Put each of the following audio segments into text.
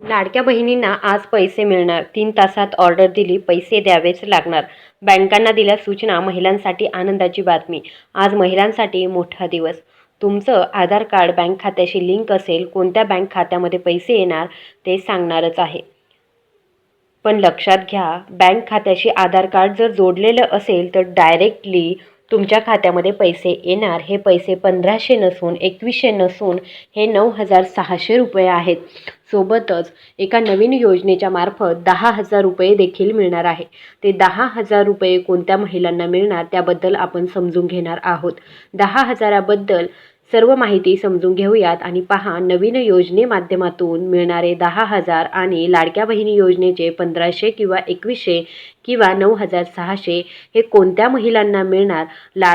लाडक्या बहिणींना आज पैसे मिळणार. तीन तासात ऑर्डर दिली पैसे द्यावेच लागणार. बँकांना दिल्या सूचना महिलांसाठी आनंदाची बातमी. आज महिलांसाठी मोठा दिवस. तुमचं आधार कार्ड बँक खात्याशी लिंक असेल कोणत्या बँक खात्यामध्ये पैसे येणार ते सांगणारच आहे. पण लक्षात घ्या बँक खात्याशी आधार कार्ड जर जोडलेलं असेल तर डायरेक्टली तुमच्या खात्यामध्ये पैसे येणार हे पैसे पंधराशे नसून एकवीसशे नसून हे नऊ हजार सहाशे रुपये आहेत. सोबतच एका नवीन योजनेच्या मार्फत दहा हजार रुपये देखील मिळणार आहे. ते दहा हजार रुपये कोणत्या महिलांना मिळणार त्याबद्दल आपण समजून घेणार आहोत. दहा हजाराबद्दल सर्व माहिती समजून घेऊयात आणि पहा नवीन योजने माध्यमातून मिळणारे दहा हजार आणि लाडक्या बहिणी योजनेचे पंधराशे किंवा एकवीसशे किंवा नऊ हजार सहाशे हे कोणत्या महिलांना मिळणार? ला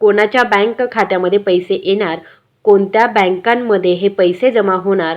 कोणाच्या बँक खात्यामध्ये पैसे येणार? कोणत्या बँकांमध्ये हे पैसे जमा होणार?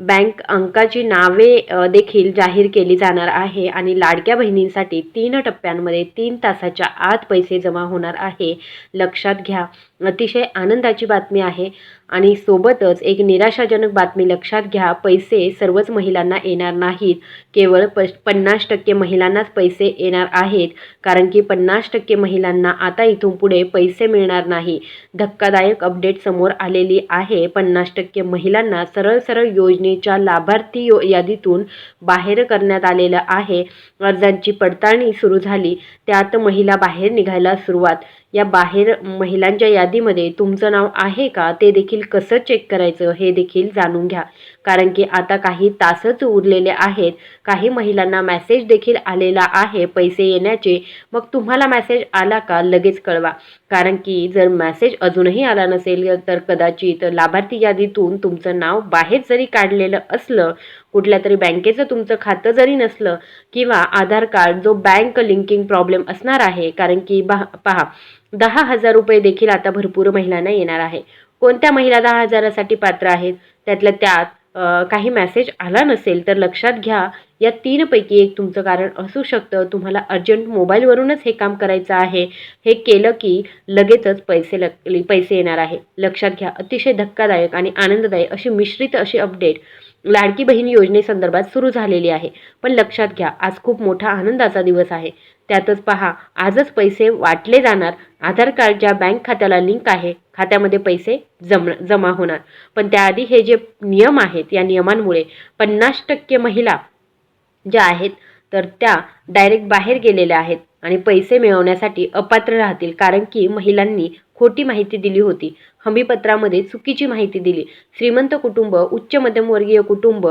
बँक अंकाची नावे देखील जाहीर केली जाणार आहे आणि लाडक्या बहिणींसाठी तीन टप्प्यांमध्ये तीन तासाच्या आत पैसे जमा होणार आहे. लक्षात घ्या अतिशय आनंदाची बातमी आहे. आणि सोबतच एक निराशाजनक बातमी लक्षात घ्या पैसे सर्वच महिलांना येणार नाहीत. केवळ प पन्नास टक्के महिलांनाच पैसे येणार आहेत. कारण की पन्नास टक्के महिलांना आता इथून पुढे पैसे मिळणार नाही. धक्कादायक अपडेट समोर आलेली आहे. पन्नास टक्के महिलांना सरळ सरळ योजनेच्या लाभार्थी यो यादीतून बाहेर करण्यात आलेलं आहे. अर्जांची पडताळणी सुरू झाली. त्यात महिला बाहेर निघायला सुरुवात. या बाहेर महिलांच्या यादीमध्ये तुमचं नाव आहे का ते देखील कसं चेक करायचं हे देखील जाणून घ्या. कारण की आता काही तासच उरलेले आहेत. काही महिलांना मॅसेज देखील आलेला आहे पैसे येण्याचे. मग तुम्हाला मॅसेज आला का लगेच कळवा. कारण की जर मॅसेज अजूनही आला नसेल तर कदाचित लाभार्थी यादीतून तुमचं नाव बाहेर जरी काढलेलं असलं कुठल्या तरी बँकेचं तुमचं खातं जरी नसलं किंवा आधार कार्ड जो बँक लिंकिंग प्रॉब्लेम असणार आहे कारण की बा पहा दहा हजार रुपये देखील आता भरपूर महिलांना येणार आहे. कोणत्या महिला दहा हजारासाठी पात्र आहेत? त्यातल्या त्यात काही मेसेज आला नसेल तर लक्षात घ्या. या तीनपैकी एक तुमचं कारण असू शकतं. तुम्हाला अर्जंट मोबाईलवरूनच हे काम करायचं आहे. हे केलं की लगेचच पैसे लग पैसे येणार आहे. लक्षात घ्या अतिशय धक्कादायक आणि आनंददायक अशी मिश्रित अशी अपडेट लाडकी बहीण योजनेसंदर्भात सुरू झालेली आहे. पण लक्षात घ्या आज खूप मोठा आनंदाचा दिवस आहे. त्यातच पहा आजच पैसे वाटले जाणार. आधार कार्डच्या बँक खात्याला लिंक आहे खात्यामध्ये पैसे जम जमा होणार. पण त्याआधी हे जे नियम आहेत या नियमांमुळे पन्नास टक्के महिला ज्या आहेत तर त्या डायरेक्ट बाहेर गेलेल्या आहेत आणि पैसे मिळवण्यासाठी अपात्र राहतील. कारण की महिलांनी खोटी माहिती दिली होती. हमीपत्रामध्ये चुकीची माहिती दिली. श्रीमंत कुटुंब उच्च मध्यमवर्गीय कुटुंब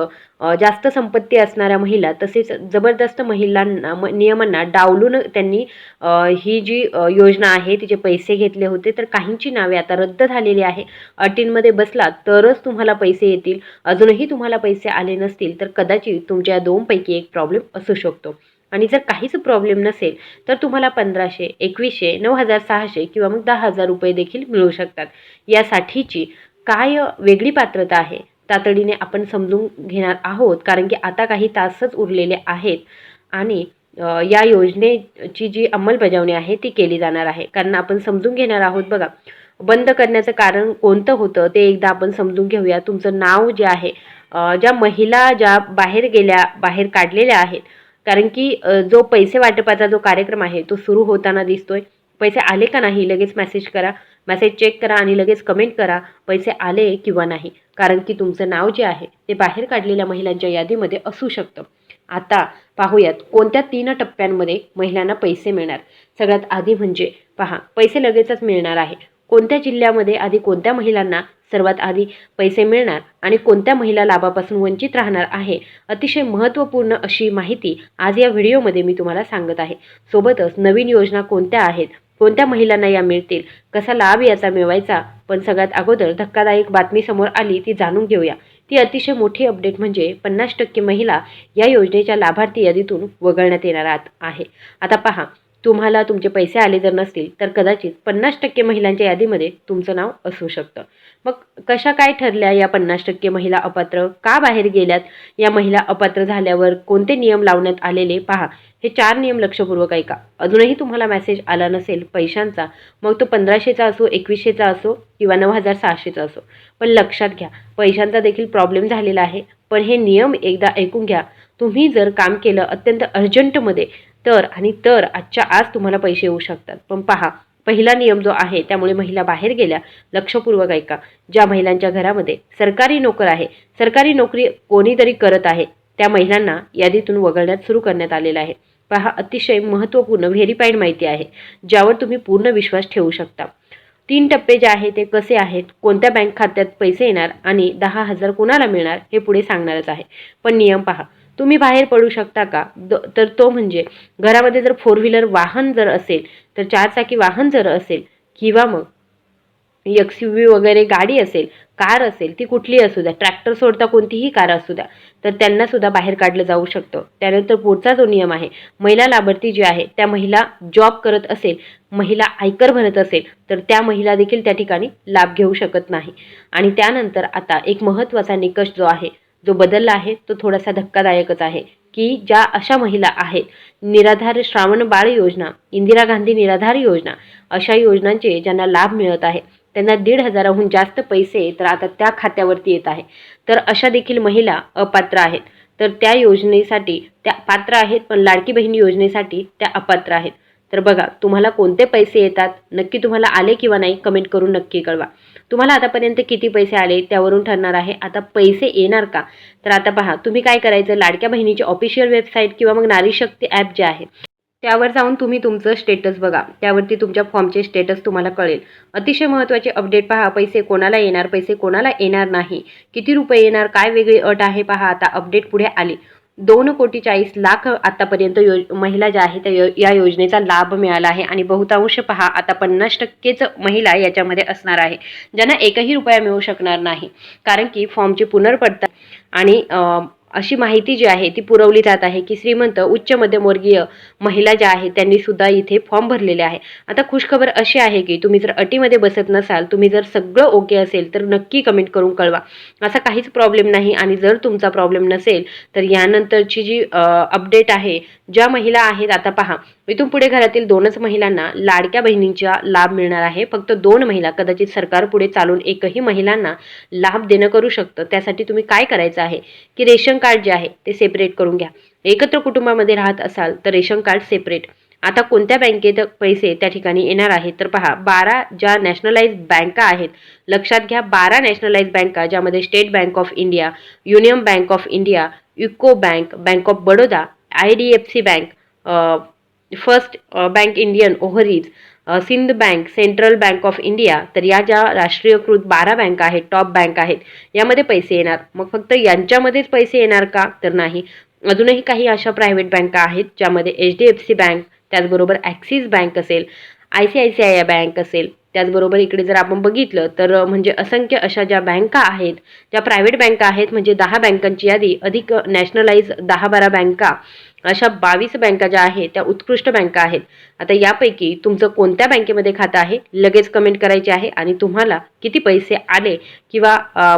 जास्त संपत्ती असणाऱ्या महिला तसेच जबरदस्त महिलांना म- नियमांना डावलून त्यांनी ही जी योजना आहे तिचे पैसे घेतले होते तर काहींची नावे आता रद्द झालेली आहे. अटींमध्ये बसला तरच तुम्हाला पैसे येतील. अजूनही तुम्हाला पैसे आले नसतील तर कदाचित तुमच्या दोनपैकी एक प्रॉब्लेम असू शकतो. आणि जर काहीच प्रॉब्लेम नसेल तर तुम्हाला पंधराशे एकवीसशे नऊ हजार सहाशे किंवा मग दहा हजार रुपये देखील मिळू शकतात. यासाठीची काय वेगळी पात्रता आहे तातडीने आपण समजून घेणार आहोत कारण की आता काही तासच उरलेले आहेत आणि या योजनेची जी अंमलबजावणी आहे ती केली जाणार आहे. कारण आपण समजून घेणार आहोत बघा बंद करण्याचं कारण कोणतं होतं ते एकदा आपण समजून घेऊया. तुमचं नाव जे आहे ज्या महिला ज्या बाहेर गेल्या बाहेर काढलेल्या आहेत कारण की जो पैसे वाटपाचा जो कार्यक्रम आहे तो सुरू होताना दिसतोय. पैसे आले का नाही लगेच मेसेज करा. मेसेज चेक करा आणि लगेच कमेंट करा. पैसे आले किंवा नाही. कारण की तुमचं नाव जे आहे ते बाहेर काढलेल्या महिलांच्या यादीमध्ये असू शकतं. आता पाहूयात कोणत्या तीन टप्प्यांमध्ये महिलांना पैसे मिळणार? सगळ्यात आधी म्हणजे पहा पैसे लगेचच मिळणार आहे. कोणत्या जिल्ह्यामध्ये आधी कोणत्या महिलांना सर्वात आधी पैसे मिळणार आणि कोणत्या महिला लाभापासून वंचित राहणार आहे अतिशय महत्त्वपूर्ण अशी माहिती आज या व्हिडिओमध्ये मी तुम्हाला सांगत आहे. सोबतच नवीन योजना कोणत्या आहेत कोणत्या महिलांना या मिळतील कसा लाभ याचा मिळवायचा पण सगळ्यात अगोदर धक्कादायक बातमी समोर आली ती जाणून घेऊया. ती अतिशय मोठी अपडेट म्हणजे पन्नास टक्के महिला या योजनेच्या लाभार्थी यादीतून वगळण्यात येणार आत- आहे आता पहा तुम्हाला तुमचे पैसे आले जर नसतील तर कदाचित पन्नास टक्के महिलांच्या यादीमध्ये तुमचं नाव असू शकतं. मग कशा काय ठरल्या या पन्नास टक्के महिला अपात्र? का बाहेर गेल्यात? या महिला अपात्र झाल्यावर कोणते नियम लावण्यात आलेले? पहा हे चार नियम लक्षपूर्वक ऐका. अजूनही तुम्हाला मेसेज आला नसेल पैशांचा मग तो पंधराशेचा असो एकवीसशेचा असो किंवा नऊ हजार सहाशेचा असो. पण लक्षात घ्या पैशांचा देखील प्रॉब्लेम झालेला आहे. पण हे नियम एकदा ऐकून घ्या. तुम्ही जर काम केलं अत्यंत अर्जंटमध्ये तर आणि तर आजच्या आज तुम्हाला पैसे येऊ शकतात. पण पहा पहिला नियम जो आहे त्यामुळे महिला बाहेर गेल्या लक्षपूर्वक ऐका. ज्या महिलांच्या घरामध्ये सरकारी नोकर आहे सरकारी नोकरी कोणीतरी करत आहे त्या महिलांना यादीतून वगळण्यात सुरू करण्यात आलेलं आहे. पहा अतिशय महत्त्वपूर्ण व्हेरीफाईड माहिती आहे ज्यावर तुम्ही पूर्ण विश्वास ठेवू शकता. तीन टप्पे जे आहे ते कसे आहेत कोणत्या बँक खात्यात पैसे येणार आणि दहा हजार कोणाला मिळणार हे पुढे सांगणारच आहे. पण नियम पहा तुम्ही बाहेर पडू शकता का? द- तर तो म्हणजे घरामध्ये जर फोर व्हीलर वाहन जर असेल तर चारचाकी वाहन जर असेल किंवा मग एक्स यू व्ही वगैरे गाडी असेल कार असेल ती कुठली असू द्या ट्रॅक्टर सोडता कोणतीही कार असू द्या तर त्यांना सुद्धा बाहेर काढलं जाऊ शकतं. त्यानंतर पुढचा जो नियम आहे महिला लाभार्थी जी आहे त्या महिला जॉब करत असेल महिला आयकर भरत असेल तर त्या महिला देखील त्या ठिकाणी लाभ घेऊ शकत नाही. आणि त्यानंतर आता एक महत्त्वाचा निकष जो आहे जो बदलला आहे तो थोडासा धक्कादायकच आहे की ज्या अशा महिला आहेत निराधार श्रावण बाळ योजना इंदिरा गांधी निराधार योजना अशा योजनांचे ज्यांना लाभ मिळत आहे त्यांना दीड हजाराहून जास्त पैसे तर आता त्या खात्यावरती येत आहे. तर अशा देखील महिला अपात्र आहेत. तर त्या योजनेसाठी त्या पात्र आहेत पण लाडकी बहीण योजनेसाठी त्या अपात्र आहेत. तर बघा तुम्हाला कोणते पैसे येतात? नक्की तुम्हाला आले किंवा नाही कमेंट करून नक्की कळवा. तुम्हाला आतापर्यंत किती पैसे आले त्यावरून ठरणार आहे. आता पैसे येणार का? तर आता पहा तुम्ही काय करायचं? लाडक्या बहिणीची ऑफिशियल वेबसाईट किंवा मग नारी शक्ती ॲप जे आहे त्यावर जाऊन तुम्ही तुमचं स्टेटस बघा. त्यावरती तुमच्या फॉर्मचे स्टेटस तुम्हाला कळेल. अतिशय महत्त्वाचे अपडेट पहा. पैसे कोणाला येणार? पैसे कोणाला येणार नाही? किती रुपये येणार? काय वेगळी अट आहे? पहा आता अपडेट पुढे आली. दोन कोटी चाळीस लाख आतापर्यंत यो महिला ज्या आहेत त्या यो या योजनेचा लाभ मिळाला आहे आणि बहुतांश पहा आता पन्नास टक्केच महिला याच्यामध्ये असणार आहे ज्यांना एकही रुपया मिळू शकणार नाही. कारण की फॉर्मची पुनर्पडता आणि अशी माहिती जी आहे ती पुरवली जात आहे की श्रीमंत उच्च मध्यमवर्गीय महिला ज्या आहेत त्यांनी सुद्धा इथे फॉर्म भरलेले आहे. आता खुशखबर अशी आहे की तुम्ही जर अटीमध्ये बसत नसाल तुम्ही जर सगळं ओके असेल तर नक्की कमेंट करून कळवा. असा काहीच प्रॉब्लेम नाही आणि जर तुमचा प्रॉब्लेम नसेल तर यानंतरची जी अपडेट आहे ज्या महिला आहेत आता पहा इथून पुढे घरातील दोनच महिलांना लाडक्या बहिणींचा लाभ मिळणार आहे. फक्त दोन महिला कदाचित सरकार पुढे चालून एकही महिलांना लाभ देणं करू शकतं. त्यासाठी तुम्ही काय करायचं आहे? की रेशन कार्ड जे आहे ते सेपरेट करून घ्या. एकत्र कुटुंबामध्ये राहत असाल तर रेशन कार्ड सेपरेट आता कोणत्या बँकेत पैसे त्या ठिकाणी येणार आहेत? तर पहा बारा ज्या नॅशनलाइज बँका आहेत लक्षात घ्या बारा नॅशनलाइज बँका ज्यामध्ये state bank of India union bank of India UCO bank bank of Baroda I D F C bank first bank Indian overseas Sindh bank central bank of India तर या ज्या राष्ट्रीयकृत बारा बँका आहेत टॉप बँक आहेत यामध्ये पैसे येणार. मग फक्त यांच्यामध्येच पैसे येणार का? तर नाही. अजूनही काही अशा प्रायव्हेट बँका आहेत ज्यामध्ये H D F C bank त्याचबरोबर ॲक्सिस बँक असेल I C I C I bank असेल त्याचबरोबर इकडे जर आपण बघितलं तर म्हणजे असंख्य अशा ज्या बँका आहेत ज्या प्रायव्हेट बँका आहेत म्हणजे दहा बँकांची यादी अधिक नॅशनलाइज दहा बारा बँका अशा बावीस बँका ज्या आहेत त्या उत्कृष्ट बँका आहेत. आता यापैकी तुमचं कोणत्या बँकेमध्ये खातं आहे? लगेच कमेंट करायचे आहे आणि तुम्हाला किती पैसे आले किंवा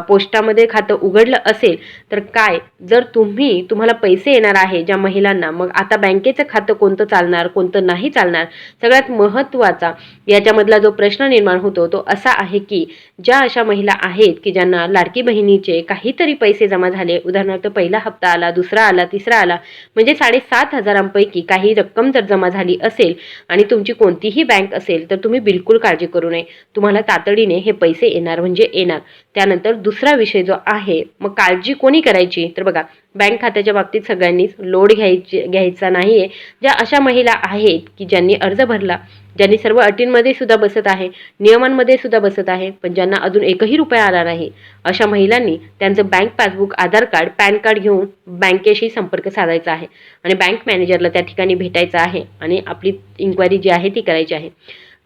पोस्टामध्ये खातं उघडलं असेल तर काय? जर तुम्ही तुम्हाला पैसे येणार आहे ज्या महिलांना मग आता बँकेचं खातं कोणतं चालणार कोणतं नाही चालणार? सगळ्यात महत्त्वाचा याच्यामधला जो प्रश्न निर्माण होतो तो असा आहे की ज्या अशा महिला आहेत की ज्यांना लाडकी बहिणीचे काहीतरी पैसे जमा झाले उदाहरणार्थ पहिला हप्ता आला दुसरा आला तिसरा आला म्हणजे साडेसात हजारांपैकी काही रक्कम जर जमा झाली असेल आणि तुमची कोणतीही बँक असेल तर तुम्ही बिलकुल काळजी करू नये. तुम्हाला तातडीने हे पैसे येणार म्हणजे येणार. त्यानंतर दुसरा विषय जो आहे मग काळजी कोणी करायची? तर बघा बँक खात्याच्या बाबतीत सगळ्यांनीच लोड घ्यायची घ्यायचा नाही आहे ज्या अशा महिला आहेत की ज्यांनी अर्ज भरला ज्यांनी सर्व अटींमध्ये सुद्धा बसत आहे नियमांमध्ये सुद्धा बसत आहे पण ज्यांना अजून एकही रुपया आला नाही. अशा महिलांनी त्यांचं bank passbook Aadhaar card PAN card घेऊन बँकेशी संपर्क साधायचा आहे आणि बँक मॅनेजरला त्या ठिकाणी भेटायचं आहे आणि आपली इन्क्वायरी जी आहे ती करायची आहे.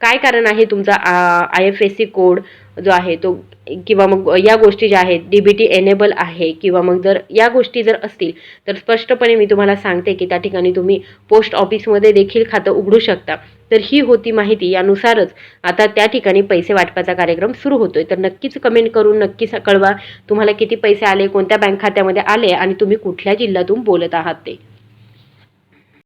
काय कारण आहे तुमचा I F S C code जो आहे तो किंवा मग या गोष्टी ज्या आहेत डी बी टी एनेबल आहे किंवा मग जर या गोष्टी जर असतील तर स्पष्टपणे मी तुम्हाला सांगते की त्या ठिकाणी तुम्ही पोस्ट ऑफिसमध्ये देखील खातं उघडू शकता. तर ही होती माहिती. यानुसारच आता त्या ठिकाणी पैसे वाटपाचा कार्यक्रम सुरू होतोय. तर नक्कीच कमेंट करून नक्कीच कळवा तुम्हाला किती पैसे आले कोणत्या बँक खात्यामध्ये आले आणि तुम्ही कुठल्या जिल्ह्यातून बोलत आहात ते.